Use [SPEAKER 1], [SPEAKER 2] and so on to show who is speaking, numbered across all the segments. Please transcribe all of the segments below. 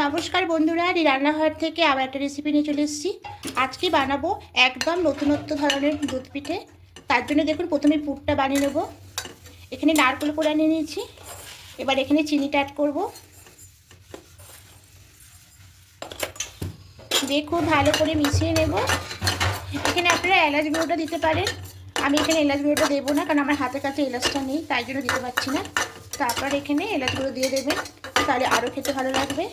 [SPEAKER 1] নমস্কার বন্ধুরা এই রান্নাঘর থেকে আবার একটা রেসিপি নিয়ে চলে এসেছি। আজকে বানাবো একদম নতুনত্ব ধরনের দুধ পিঠে। তার জন্য দেখুন, প্রথমে পুরটা বানিয়ে নেব। এখানে নারকেল কোড়া নিয়ে নিয়েছি। এবার এখানে চিনিটা অ্যাড করব। দিয়ে খুব ভালো করে মিশিয়ে নেব। এখানে আপনারা এলাচ গুঁড়োটা দিতে পারেন। আমি এখানে এলাচ গুঁড়োটা দেবো না, কারণ আমার হাতের কাছে এলাচটা নেই, তাই জন্য দিতে পারছি না। তারপর এখানে এলাচ গুঁড়ো দিয়ে দেবেন, তাহলে আরও খেতে ভালো লাগবে।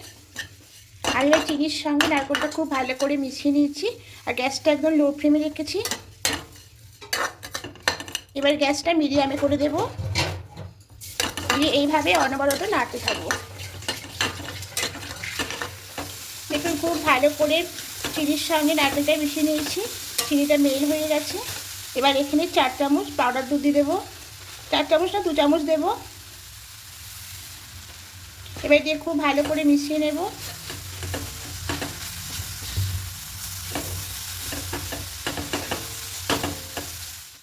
[SPEAKER 1] আর এবার চিনির সঙ্গে নারকেলটা খুব ভালো করে মিশিয়ে নিয়েছি। আর গ্যাসটা একদম লো ফ্লেমে রেখেছি। এবার গ্যাসটা মিডিয়ামে করে দেব। দিয়ে এইভাবে অনবরত নাড়তে থাকব। দেখুন, খুব ভালো করে চিনির সঙ্গে নারকেলটা মিশিয়ে নিয়েছি। চিনিটা মেল হয়ে গেছে। এবার এখানে চার চামচ পাউডার দুধ দিয়ে দেবো। চার চামচ না, দু চামচ দেবো। এবার দিয়ে খুব ভালো করে মিশিয়ে নেব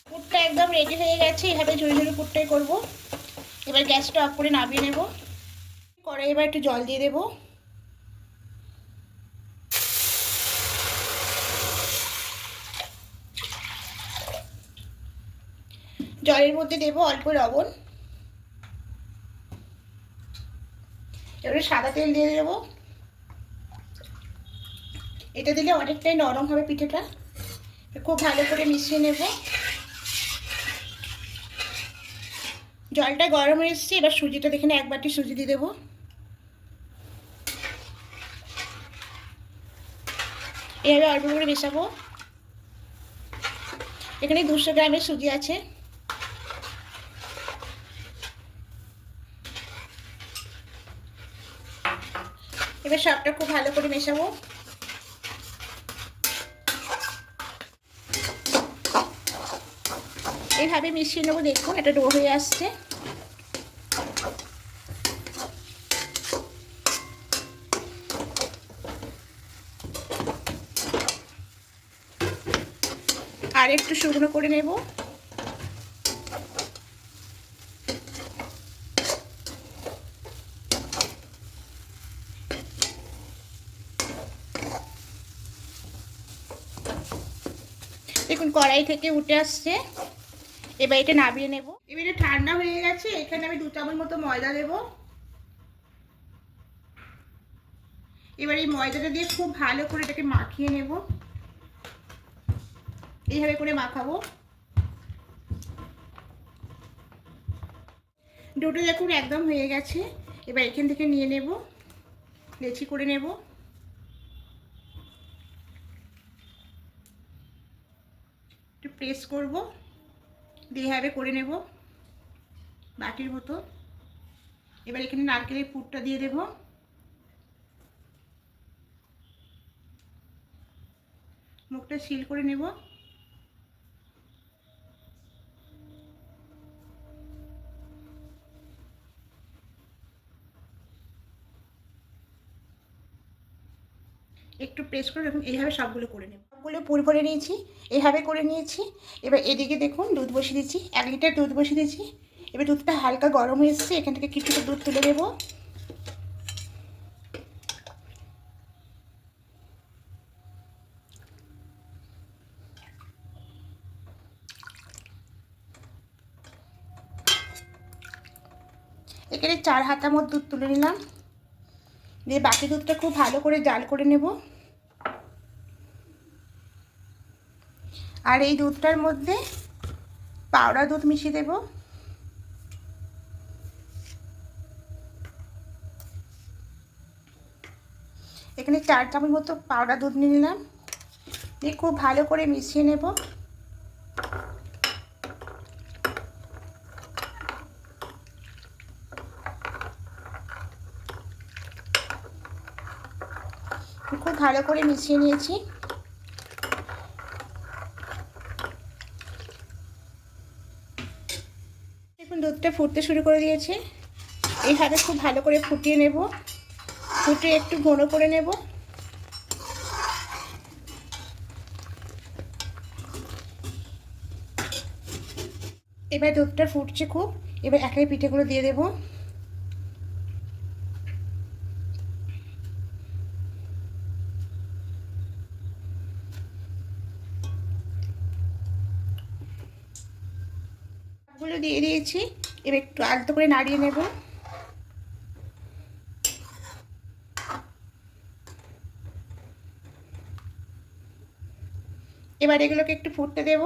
[SPEAKER 1] পুরটা একদম রেডি হয়ে গেছে, এভাবে ঝুড়ি ঝুড়ি পুরটাই করব। এবার গ্যাসটা অফ করে নামিয়ে নেব। কড়াই এবার একটু জল দিয়ে দেবো। জলের মধ্যে দেবো অল্প লবণ। এবারে সাদা তেল দিয়ে দেবো। এটা দিলে অনেকটাই নরম হবে পিঠেটা। খুব ভালো করে মিশিয়ে নেব। জলটা গরম হয়ে এসছে, এবার সুজিটা দেখে এক বাটি সুজি দিয়ে দেবো। এভাবে অল্প করে মেশাবো। এখানে দুশো গ্রামের সুজি আছে। এবার সবটা খুব ভালো করে মেশাবো। এইভাবে মিশিয়ে নেব, দেখুন এটা ডো হয়ে আসছে। আর একটু শুকনো করে নেব। দেখুন, কড়াই থেকে উঠে আসছে। এবার এটা নামিয়ে নেব। এবারে ঠান্ডা হয়ে গেছে, এখানে আমি দু চামচ মতো ময়দা দেব। এবার এই ময়দাটা দিয়ে খুব ভালো করে এটাকে মাখিয়ে নেব। এইভাবে করে মাখাবো। ডোটো দেখুন একদম হয়ে গেছে। এবার এখান থেকে নিয়ে নেব। লেচি করে নেব। একটু প্রেস করব। দিয়ে এভাবে করে নেব। বাটির মতো। এবার এখানে নারকেলের পুরটা দিয়ে দেব। মুখটা সিল করে নেব। একটু প্রেস করে দেখুন, এইভাবে সবগুলো করে নেব। সবগুলো পুর করে নিয়েছি, এইভাবে করে নিয়েছি। এবার এদিকে দেখুন, দুধ বসিয়ে দিয়েছি এক লিটার দুধ বসিয়ে দিয়েছি এবার দুধটা হালকা গরম এসছে, এখান থেকে কিছুটা দুধ তুলে দেবো এখানে চার হাতা মতো দুধ তুলে নিলাম। দিয়ে বাকি দুধটা খুব ভালো করে জাল করে নেব। আর এই দুধটার মধ্যে পাউডার দুধ মিশিয়ে দেব। এখানে চার চামচ মতো পাউডার দুধ নিয়ে নিলাম। দিয়ে খুব ভালো করে মিশিয়ে নেব। খুব ভালো করে মিশিয়ে নিয়েছি। দেখুন, দুধটা ফুটতে শুরু করে দিয়েছে। এইভাবে খুব ভালো করে ফুটিয়ে নেব। ফুটিয়ে একটু ঘন করে নেব। এবার দুধটা ফুটছে খুব। এবার একাই পিঠেগুলো দিয়ে দেবো। ডিমগুলো দিয়ে দিয়েছি। এবার একটু আলতো করে নাড়িয়ে নেব। এবার এগুলোকে একটু ফুটতে দেব।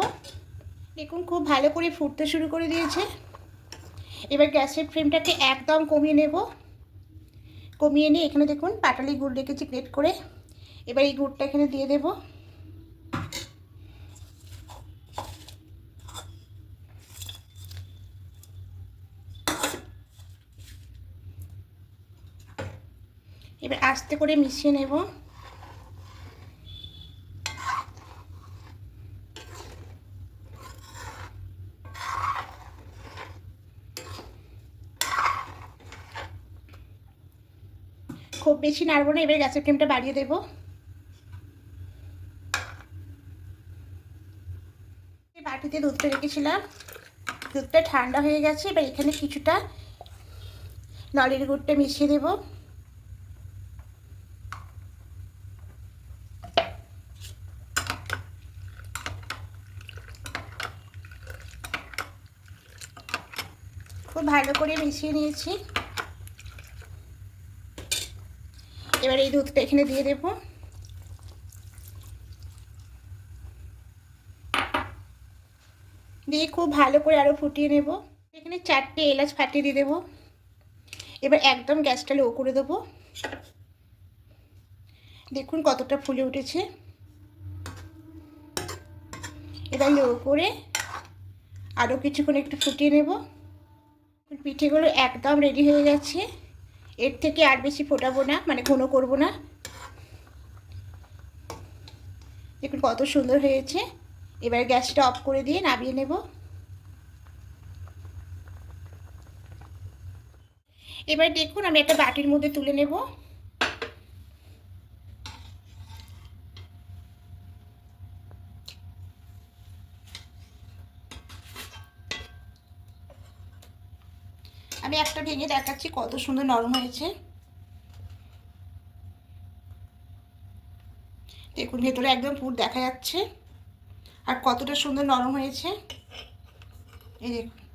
[SPEAKER 1] দেখুন খুব ভালো করে ফুটতে শুরু করে দিয়েছে। এবার গ্যাসের ফ্লেমটাকে একদম কমিয়ে নেব। কমিয়ে নিয়ে এখানে দেখুন পাটালি গুড় রেখেছি গ্রেট করে। এবার এই গুড়টা এখানে দিয়ে দেব। এবার আস্তে করে মিশিয়ে নেব। খুব বেশি নাড়বো না, এবার গ্যাসের ফ্লেমটা বাড়িয়ে দেবো। বাটিতে দুধটা রেখেছিলাম। দুধটা ঠান্ডা হয়ে গেছে, এবার এখানে কিছুটা নলের গুড়টা মিশিয়ে দেব। খুব ভালো করে মিশিয়ে নিয়েছি। এবার এই দুধটা এখানে দিয়ে দেব। দিয়ে খুব ভালো করে আরও ফুটিয়ে নেব। এখানে চারটে এলাচ ফাটিয়ে দিয়ে দেবো। এবার একদম গ্যাসটা লো করে দেবো। দেখুন কতটা ফুলে উঠেছে। এবার লো করে আরও কিছুক্ষণ একটু ফুটিয়ে নেব। পিঠেগুলো একদম রেডি হয়ে গেছে। এর থেকে আর বেশি ফোটাবো না মানে ঘন করব না। দেখুন কত সুন্দর হয়েছে। এবার গ্যাসটা অফ করে দিয়ে নামিয়ে নেব। এবার দেখুন আমি একটা বাটির মধ্যে তুলে নেব। আমি একটা ভেঙে দেখাচ্ছি কত সুন্দর নরম হয়েছে। দেখুন, ভেতরে একদম পুর দেখা যাচ্ছে। আর কতটা সুন্দর নরম হয়েছে। এই দেখুন।